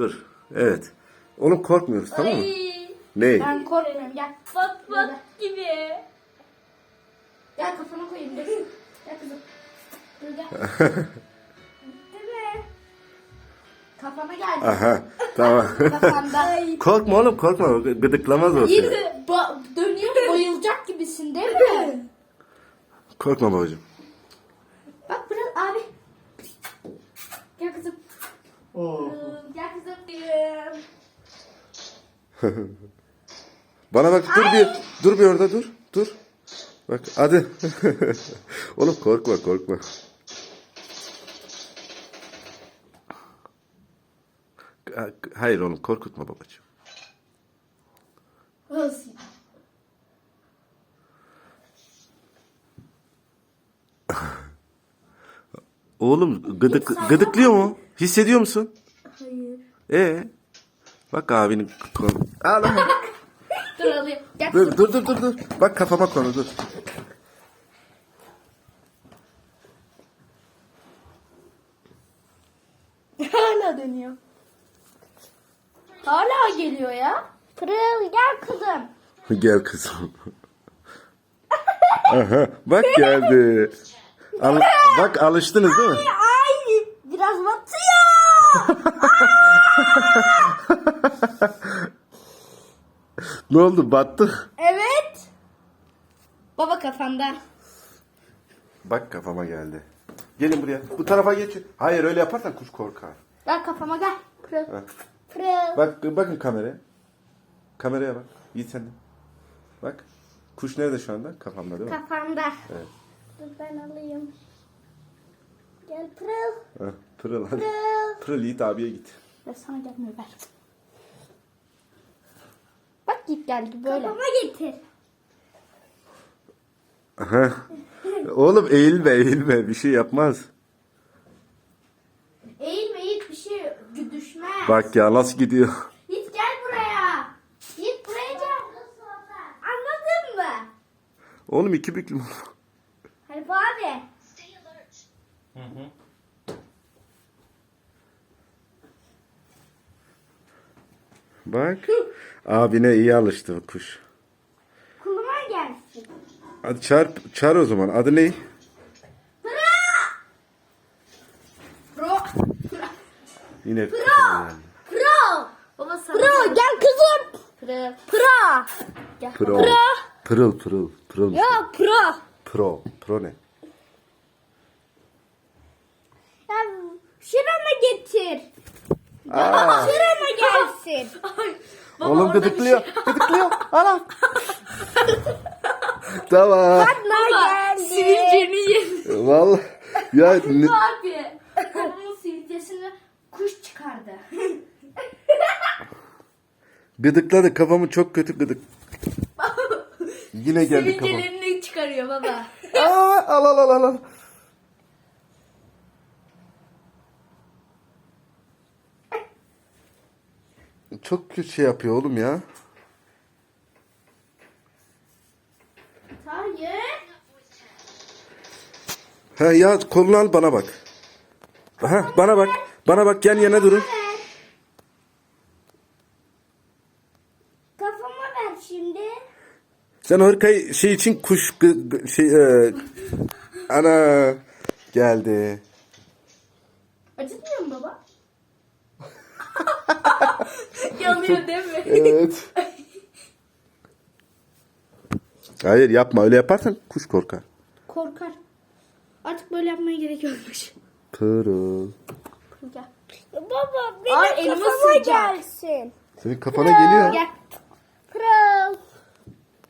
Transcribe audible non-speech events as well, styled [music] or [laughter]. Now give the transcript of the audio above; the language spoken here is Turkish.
Dur. Evet. Oğlum korkmuyoruz tamam mı? Ay, Ne? Ben korkmuyorum gel. bak bak gibi. Gel kafana koyayım dur. Gel kızım. Dur gel. [laughs] Değil mi? Kafana geldi. Aha. Tamam. [laughs] Kafanda. korkma oğlum korkma. Gıdıklamaz o seni. de ba- dönüyor bayılacak gibisin değil mi? Korkma babacığım. Bak biraz abi. Gel kızım. Gel kızım. [laughs] Bana bak dur bir. Dur bir orada dur. Dur. Bak hadi. [laughs] oğlum korkma korkma. Hayır oğlum korkutma babacığım. Olsun. Oğlum gıdık, gıdıklıyor mu? Hissediyor musun? Hayır. Ee? Bak abinin kolu. Ağlama. [laughs] Dur alayım. Gel dur dur dur dur dur. Bak kafama konu dur. [laughs] Hala dönüyor. Hala geliyor ya. Pırıl gel kızım. [laughs] Gel kızım. Aha, bak geldi. Al- bak alıştınız değil mi? Ay biraz batıyor. Ne oldu battı? evet. Baba kafanda. Bak kafama geldi. Gelin buraya. Bu tarafa geçin. Hayır öyle yaparsan kuş korkar. Gel kafama gel. Pırıl. Ha. Pırıl. Bak bakın kameraya. Kameraya bak. Yiğit sen de. Bak. Kuş nerede şu anda? Kafamda değil mi? Kafanda. Evet. Dur ben alayım. Gel pırıl. Ha, pırıl hadi. Pırıl. Pırıl Yiğit abiye git. Ya sana gelmiyor ver. Git geldi böyle. Kafama getir. Aha. Oğlum eğilme eğilme bir şey yapmaz. Eğilme Yiğit bir şey düşmez. Bak ya nasıl gidiyor. Yiğit gel buraya. Yiğit buraya gel. Anladın mı? Oğlum iki büklüm. Harip abi. Bak. Abine iyi alıştı kuş. Kuluma gelsin. Hadi çağır, çağır o zaman. Adı ne? Pro. Yine kafama geldi. Pro. Baba sana. Pro gel kızım. Pro. Pro. Gel. Pro. Pro. Pırıl pırıl. Pırıl. Ya pro. Pro. Pro ne? Ya şurama getir. Aa, Şurama gelsin. [laughs] oğlum gıdıklıyor. Gıdıklıyor. [laughs] Ana. tamam. Bana geldi. Sivilceni ye. Vallahi. Ya ne- Abi. Kafamın sivilcesini kuş çıkardı. gıdıkladı. Kafamı çok kötü gıdık. [laughs] Yine geldi kafam. Sivilcelerini çıkarıyor baba. Aa, al al al al, Çok kötü şey yapıyor oğlum ya. Hayır. Ha ya kolunu al bana bak. Ha bana bak. Bana bak yan yana durun. Kafama ver şimdi. Sen hırkayı şey için kuş gı- gı- şey e, ana geldi. Acıtmıyor mu baba? Yanıyor değil mi? Evet. [laughs] Hayır yapma öyle yaparsan kuş korkar. Korkar. Artık böyle yapmaya gerek yokmuş. Pırıl. Gel. Baba benim Ay, elime kafama gelsin. Senin kafana geliyor. Gel.